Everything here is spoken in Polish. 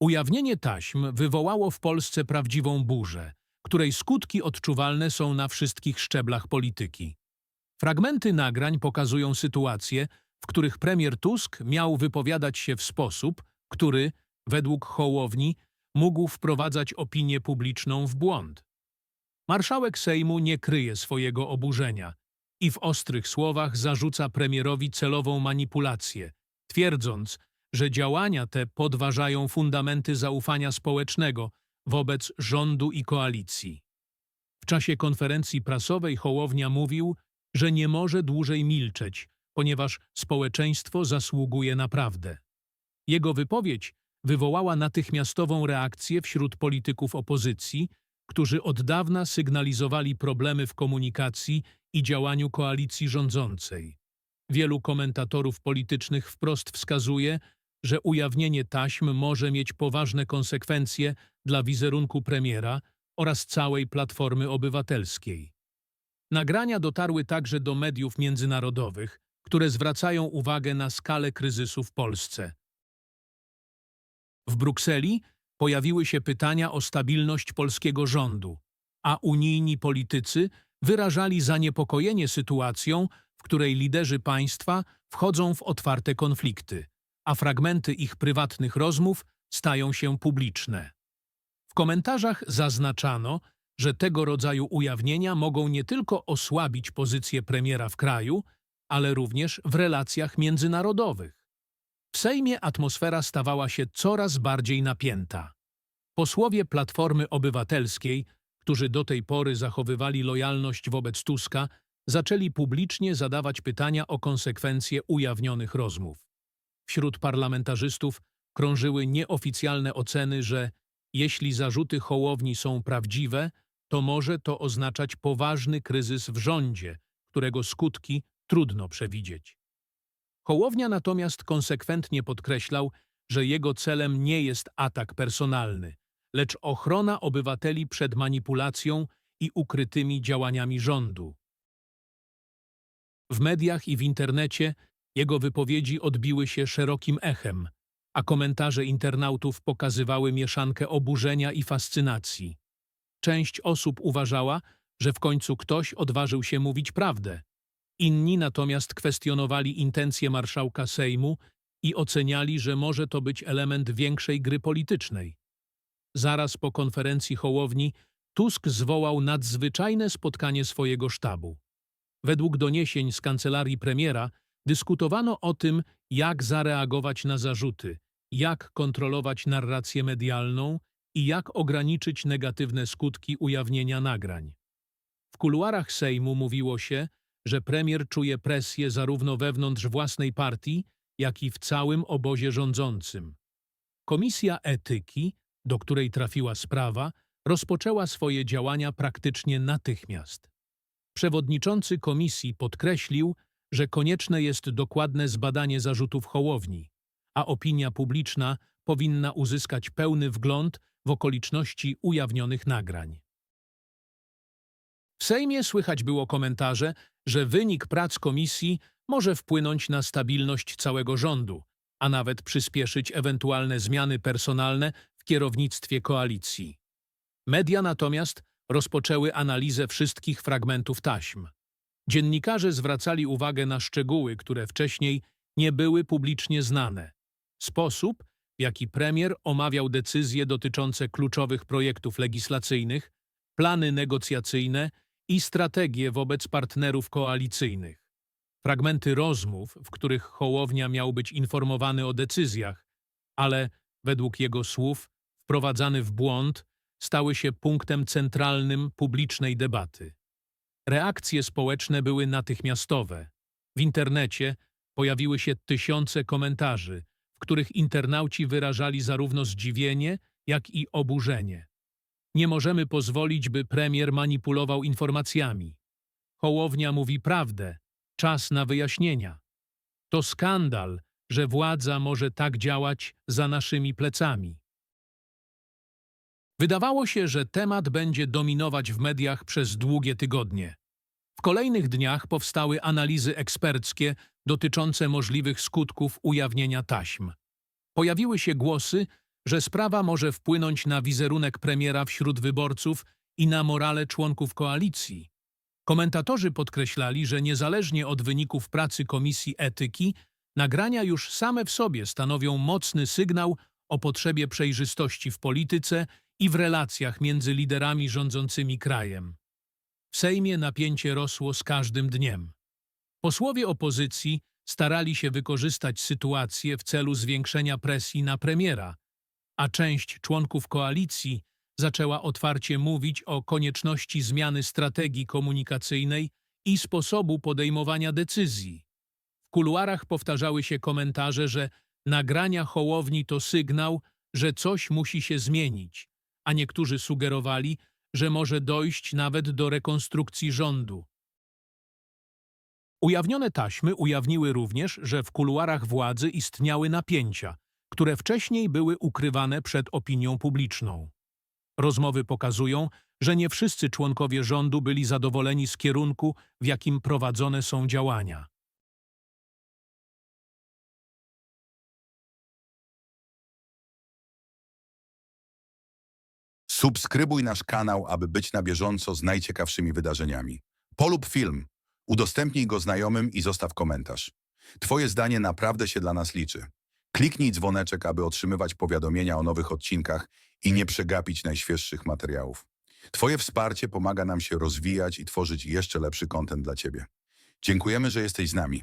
Ujawnienie taśm wywołało w Polsce prawdziwą burzę, której skutki odczuwalne są na wszystkich szczeblach polityki. Fragmenty nagrań pokazują sytuacje, w których premier Tusk miał wypowiadać się w sposób, który, według Hołowni, mógł wprowadzać opinię publiczną w błąd. Marszałek Sejmu nie kryje swojego oburzenia i w ostrych słowach zarzuca premierowi celową manipulację, twierdząc, że działania te podważają fundamenty zaufania społecznego wobec rządu i koalicji. W czasie konferencji prasowej Hołownia mówił, że nie może dłużej milczeć, ponieważ społeczeństwo zasługuje na prawdę. Jego wypowiedź wywołała natychmiastową reakcję wśród polityków opozycji, którzy od dawna sygnalizowali problemy w komunikacji i działaniu koalicji rządzącej. Wielu komentatorów politycznych wprost wskazuje, że ujawnienie taśm może mieć poważne konsekwencje dla wizerunku premiera oraz całej Platformy Obywatelskiej. Nagrania dotarły także do mediów międzynarodowych, które zwracają uwagę na skalę kryzysu w Polsce. W Brukseli pojawiły się pytania o stabilność polskiego rządu, a unijni politycy wyrażali zaniepokojenie sytuacją, w której liderzy państwa wchodzą w otwarte konflikty, a fragmenty ich prywatnych rozmów stają się publiczne. W komentarzach zaznaczano, że tego rodzaju ujawnienia mogą nie tylko osłabić pozycję premiera w kraju, ale również w relacjach międzynarodowych. W Sejmie atmosfera stawała się coraz bardziej napięta. Posłowie Platformy Obywatelskiej, którzy do tej pory zachowywali lojalność wobec Tuska, zaczęli publicznie zadawać pytania o konsekwencje ujawnionych rozmów. Wśród parlamentarzystów krążyły nieoficjalne oceny, że jeśli zarzuty Hołowni są prawdziwe, to może to oznaczać poważny kryzys w rządzie, którego skutki trudno przewidzieć. Hołownia natomiast konsekwentnie podkreślał, że jego celem nie jest atak personalny, lecz ochrona obywateli przed manipulacją i ukrytymi działaniami rządu. W mediach i w internecie jego wypowiedzi odbiły się szerokim echem, a komentarze internautów pokazywały mieszankę oburzenia i fascynacji. Część osób uważała, że w końcu ktoś odważył się mówić prawdę. Inni natomiast kwestionowali intencje marszałka Sejmu i oceniali, że może to być element większej gry politycznej. Zaraz po konferencji Hołowni Tusk zwołał nadzwyczajne spotkanie swojego sztabu. Według doniesień z kancelarii premiera dyskutowano o tym, jak zareagować na zarzuty, jak kontrolować narrację medialną i jak ograniczyć negatywne skutki ujawnienia nagrań. W kuluarach Sejmu mówiło się, że premier czuje presję zarówno wewnątrz własnej partii, jak i w całym obozie rządzącym. Komisja Etyki, do której trafiła sprawa, rozpoczęła swoje działania praktycznie natychmiast. Przewodniczący komisji podkreślił, że konieczne jest dokładne zbadanie zarzutów Hołowni, a opinia publiczna powinna uzyskać pełny wgląd w okoliczności ujawnionych nagrań. W Sejmie słychać było komentarze, że wynik prac komisji może wpłynąć na stabilność całego rządu, a nawet przyspieszyć ewentualne zmiany personalne w kierownictwie koalicji. Media natomiast rozpoczęły analizę wszystkich fragmentów taśm. Dziennikarze zwracali uwagę na szczegóły, które wcześniej nie były publicznie znane. Sposób, w jaki premier omawiał decyzje dotyczące kluczowych projektów legislacyjnych, plany negocjacyjne i strategie wobec partnerów koalicyjnych. Fragmenty rozmów, w których Hołownia miał być informowany o decyzjach, ale, według jego słów, wprowadzany w błąd, stały się punktem centralnym publicznej debaty. Reakcje społeczne były natychmiastowe. W internecie pojawiły się tysiące komentarzy, w których internauci wyrażali zarówno zdziwienie, jak i oburzenie. Nie możemy pozwolić, by premier manipulował informacjami. Hołownia mówi prawdę, czas na wyjaśnienia. To skandal, że władza może tak działać za naszymi plecami. Wydawało się, że temat będzie dominować w mediach przez długie tygodnie. W kolejnych dniach powstały analizy eksperckie dotyczące możliwych skutków ujawnienia taśm. Pojawiły się głosy, że sprawa może wpłynąć na wizerunek premiera wśród wyborców i na morale członków koalicji. Komentatorzy podkreślali, że niezależnie od wyników pracy Komisji Etyki, nagrania już same w sobie stanowią mocny sygnał o potrzebie przejrzystości w polityce i w relacjach między liderami rządzącymi krajem. W Sejmie napięcie rosło z każdym dniem. Posłowie opozycji starali się wykorzystać sytuację w celu zwiększenia presji na premiera, a część członków koalicji zaczęła otwarcie mówić o konieczności zmiany strategii komunikacyjnej i sposobu podejmowania decyzji. W kuluarach powtarzały się komentarze, że nagrania Hołowni to sygnał, że coś musi się zmienić, a niektórzy sugerowali, że może dojść nawet do rekonstrukcji rządu. Ujawnione taśmy ujawniły również, że w kuluarach władzy istniały napięcia, które wcześniej były ukrywane przed opinią publiczną. Rozmowy pokazują, że nie wszyscy członkowie rządu byli zadowoleni z kierunku, w jakim prowadzone są działania. Subskrybuj nasz kanał, aby być na bieżąco z najciekawszymi wydarzeniami. Polub film, udostępnij go znajomym i zostaw komentarz. Twoje zdanie naprawdę się dla nas liczy. Kliknij dzwoneczek, aby otrzymywać powiadomienia o nowych odcinkach i nie przegapić najświeższych materiałów. Twoje wsparcie pomaga nam się rozwijać i tworzyć jeszcze lepszy kontent dla Ciebie. Dziękujemy, że jesteś z nami.